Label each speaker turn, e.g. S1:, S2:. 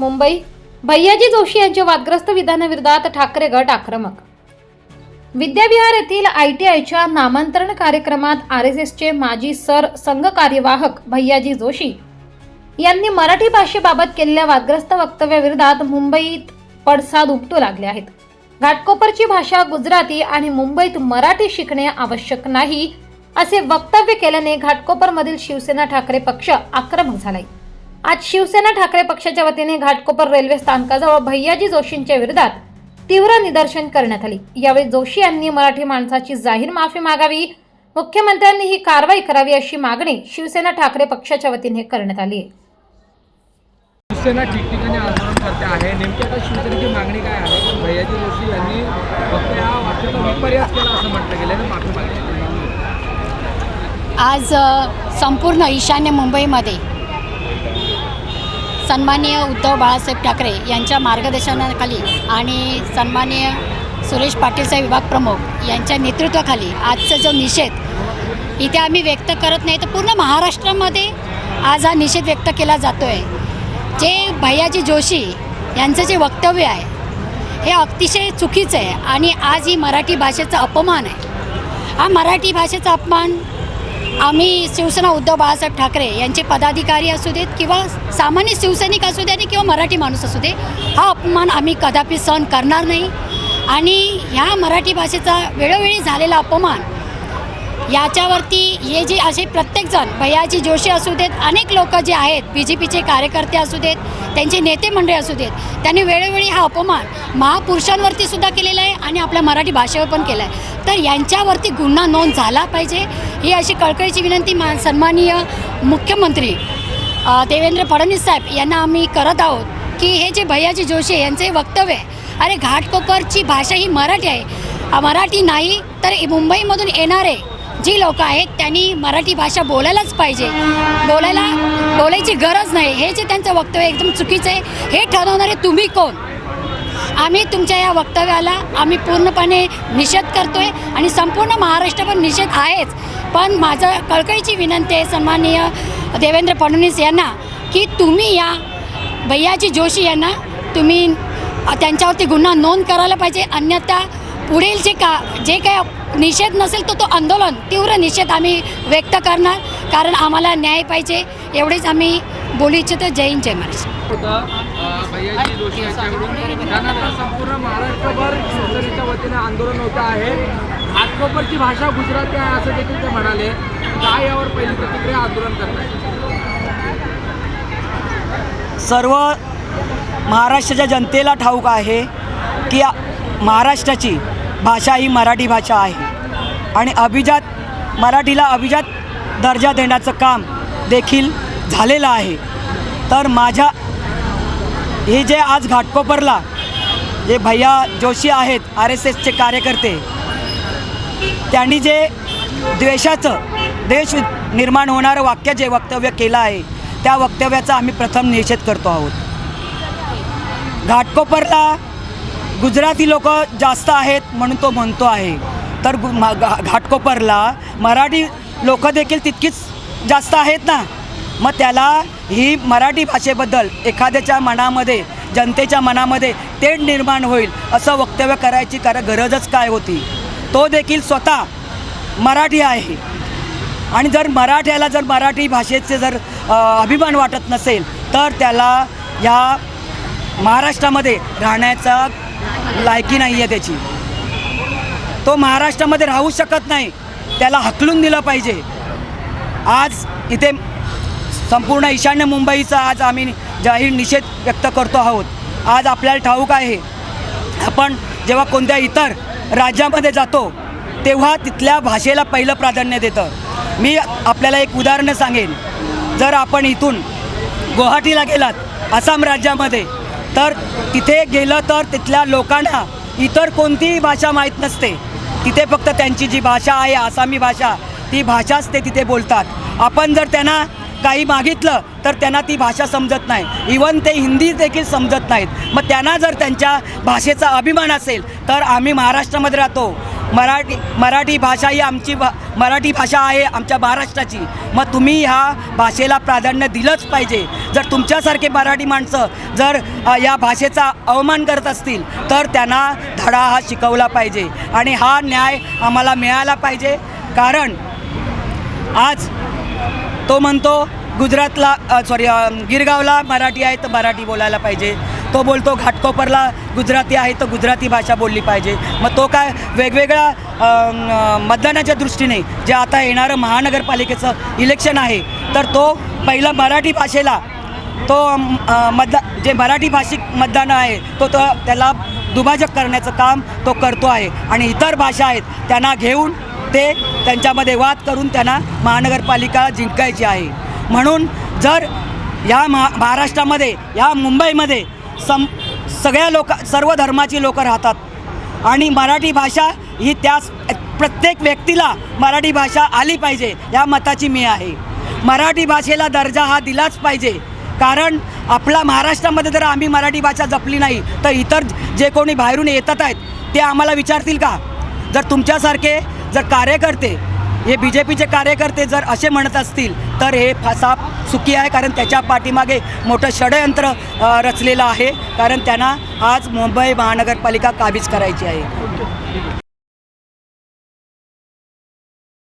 S1: मुंबई भैयाजी जोशी यांच्या वादग्रस्त विधानाविरोधात ठाकरे गट आक्रमक. विद्याविहार येथील आय टी आयच्या नामांतरण कार्यक्रमात आर एस एसचे माजी सर संघ कार्यवाहक भैयाजी जोशी यांनी मराठी भाषेबाबत केलेल्या वादग्रस्त वक्तव्याविरोधात मुंबईत पडसाद उपटू लागले आहेत. घाटकोपरची भाषा गुजराती आणि मुंबईत मराठी शिकणे आवश्यक नाही असे वक्तव्य केल्याने घाटकोपरमधील शिवसेना ठाकरे पक्ष आक्रमक झालाय. आज शिवसेना ठाकरे पक्षाच्या वतीने घाटकोपर रेल्वे स्थानकाजवळ भैयाजी जोशींच्या विरोधात तीव्र निदर्शन करण्यात आली. यावेळी जोशी यांनी मराठी माणसाची जाहीर माफी मागावी मुख्यमंत्र्यांनी ही कारवाई करावी अशी मागणी शिवसेना ठाकरे पक्षाच्या वतीने करण्यात आली. आहे
S2: शिवसेना ठिकठिकाणी आंदोलन करते आहे. नेमकी आता शिवसेनेची मागणी काय आहे? पण भैयाजी जोशी यांनी फक्त या वाक्याचा विपर्यास केला असं म्हटलं गेलं आणि माफी मागितली.
S3: आज संपूर्ण ईशान्य मुंबईमध्ये सन्माननीय उद्धव बाळासाहेब ठाकरे यांच्या मार्गदर्शनाखाली आणि सन्माननीय सुरेश पाटील साहेब विभाग प्रमुख यांच्या नेतृत्वाखाली आजचा जो निषेध इथे आम्ही व्यक्त करत नाही तर पूर्ण महाराष्ट्रामध्ये आज हा निषेध व्यक्त केला जातो आहे जे भैयाजी जोशी यांचं जे वक्तव्य आहे हे अतिशय चुकीचं आहे आणि आज ही मराठी भाषेचा अपमान आहे. हा मराठी भाषेचा अपमान आम्ही शिवसेना उद्धव बाळासाहेब ठाकरे यांचे पदाधिकारी असू देत किंवा सामान्य शिवसैनिक असू दे आणि किंवा मराठी माणूस असू दे हा अपमान आम्ही कदापि सहन करणार नाही. आणि ह्या मराठी भाषेचा वेळोवेळी झालेला अपमान याच्यावरती हे जे असे प्रत्येकजण भैयाजी जोशी असू देत अनेक लोक जे आहेत बी जे पीचे कार्यकर्ते असू देत त्यांचे नेते मंडळी असू देत त्यांनी वेळोवेळी हा अपमान महापुरुषांवरती सुद्धा केलेला आहे आणि आपल्या मराठी भाषेवर पण केला आहे तर यांच्यावरती गुन्हा नोंद झाला पाहिजे. ही अशी कळकळीची विनंती मा सन्माननीय मुख्यमंत्री देवेंद्र फडणवीस साहेब यांना आम्ही करत आहोत की हे जे भैयाजी जोशी यांचे वक्तव्य आहे. अरे घाटकोपरची भाषा ही मराठी आहे. मराठी नाही तर मुंबईमधून येणारे जी लोक आहेत त्यांनी मराठी भाषा बोलायलाच पाहिजे. बोलायला बोलायची गरज नाही. हे जे त्यांचं वक्तव्य एकदम चुकीचं आहे. हे ठरवणारे तुम्ही कोण? आम्ही तुमच्या या वक्तव्याला आम्ही पूर्णपणे निषेध करतोय आणि संपूर्ण महाराष्ट्र पण निषेध आहेच. पण माझं कळकळीची विनंती आहे सन्माननीय देवेंद्र फडणवीस यांना की तुम्ही या भैयाजी जोशी यांना तुम्ही त्यांच्यावरती गुन्हा नोंद करायला पाहिजे. अन्यथा पुढील जे का जे काही निषेध नसेल तर तो आंदोलन तीव्र निषेध आम्ही व्यक्त करणार. कारण आम्हाला न्याय पाहिजे. एवढेच आम्ही बोलू इच्छितो. जय हिंद जय महाराष्ट्र.
S2: पूर्ण महाराष्ट्रभर शिवसेनेच्या वतीने आंदोलन होतं आहे. घाटकोपरची भाषा गुजराती आहे असं देखील ते म्हणाले. काय यावर पहिली प्रतिक्रिया आंदोलन करताय?
S4: सर्व महाराष्ट्राच्या जनतेला ठाऊक आहे की महाराष्ट्राची भाषा ही मराठी भाषा आहे. आणि अभिजात मराठीला अभिजात दर्जा देण्याचं काम देखील झालेलं आहे. तर माझ्या हे जे आज घाटकोपरला जे भैया जोशी आहेत आर एस एसचे कार्यकर्ते त्यांनी जे द्वेषाचं देश निर्माण होणारं वाक्य जे वक्तव्य केलं आहे त्या वक्तव्याचा आम्ही प्रथम निषेध करतो आहोत. घाटकोपरला गुजराती लोक जास्त आहेत म्हणून तो म्हणतो आहे. तर घाटकोपरला मराठी लोक देखील तितकीच जास्त आहेत ना? मग त्याला ही मराठी भाषेबद्दल एखाद्याच्या मनामध्ये जनतेच्या मनामध्ये तेढ निर्माण होईल असं वक्तव्य करायची कारण गरजच काय होती? तो देखील स्वतः मराठी आहे. आणि जर मराठ्याला जर मराठी भाषेचे जर अभिमान वाटत नसेल तर त्याला ह्या महाराष्ट्रामध्ये राहण्याचा लायकी नाही आहे त्याची. तो महाराष्ट्रामध्ये राहू शकत नाही त्याला हकलून दिलं पाहिजे. आज इथे संपूर्ण ईशान्य मुंबईचा आज आम्ही जाहीर निषेध व्यक्त करतो आहोत. आज आपल्याला ठाऊक आहे आपण जेव्हा कोणत्या इतर राज्यामध्ये जातो तेव्हा तिथल्या भाषेला पहिलं प्राधान्य देतं. मी आपल्याला एक उदाहरणं सांगेन. जर आपण इथून गुवाहाटीला गेलात आसाम राज्यामध्ये तर तिथे गेलं तर तिथल्या लोकांना इतर कोणतीही भाषा माहीत नसते. तिथे फक्त त्यांची जी भाषा आहे आसामी भाषा ती भाषाच ते तिथे बोलतात. आपण जर त्यांना काही मागितलं तर त्यांना ती भाषा समजत नाही. इवन ते हिंदी देखील समजत नाहीत. मग त्यांना जर त्यांच्या भाषेचा अभिमान असेल तर आम्ही महाराष्ट्रामध्ये राहतो. मराठी मराठी भाषा ही आमची भा मराठी भाषा आहे आमच्या महाराष्ट्राची. मग तुम्ही ह्या भाषेला प्राधान्य दिलंच पाहिजे. जर तुमच्यासारखे मराठी माणसं जर या भाषेचा अवमान करत असतील तर त्यांना धडा हा शिकवला पाहिजे. आणि हा न्याय आम्हाला मिळाला पाहिजे. कारण आज तो म्हणतो गुजरातला सॉरी गिरगावला मराठी आहे तर मराठी बोलायला पाहिजे. तो बोलतो घाटकोपरला गुजराती आहे तर गुजराती भाषा बोलली पाहिजे. मग तो काय वेगवेगळ्या मतदानाच्या दृष्टीने जे आता येणारं महानगरपालिकेचं इलेक्शन आहे तर तो पहिलं मराठी भाषेला तो मतदा जे मराठी भाषिक मतदान आहे तो तो त्याला दुभाजक करण्याचं काम तो करतो आहे. आणि इतर भाषा आहेत त्यांना घेऊन ते त्यांच्यामध्ये वाद करून त्यांना महानगरपालिका जिंकायची आहे. म्हणून जर या महा महाराष्ट्रामध्ये या मुंबईमध्ये सम सगळ्या लोक सर्व धर्माची लोकं राहतात आणि मराठी भाषा ही त्याच प्रत्येक व्यक्तीला मराठी भाषा आली पाहिजे या मताची मी आहे. मराठी भाषेला दर्जा हा दिलाच पाहिजे. कारण आपला महाराष्ट्रामध्ये जर आम्ही मराठी भाषा जपली नाही तर इतर जे कोणी बाहेरून येतात आहेत ते आम्हाला विचारतील का? जर तुमच्यासारखे जर कार्यकर्ते हे बी जे पीचे कार्यकर्ते जर असे म्हणत असतील तर हे फासा सुखी आहे कारण त्याच्या पाठीमागे मोठं षडयंत्र रचलेलं आहे. कारण त्यांना आज मुंबई महानगरपालिका काबीज करायची आहे.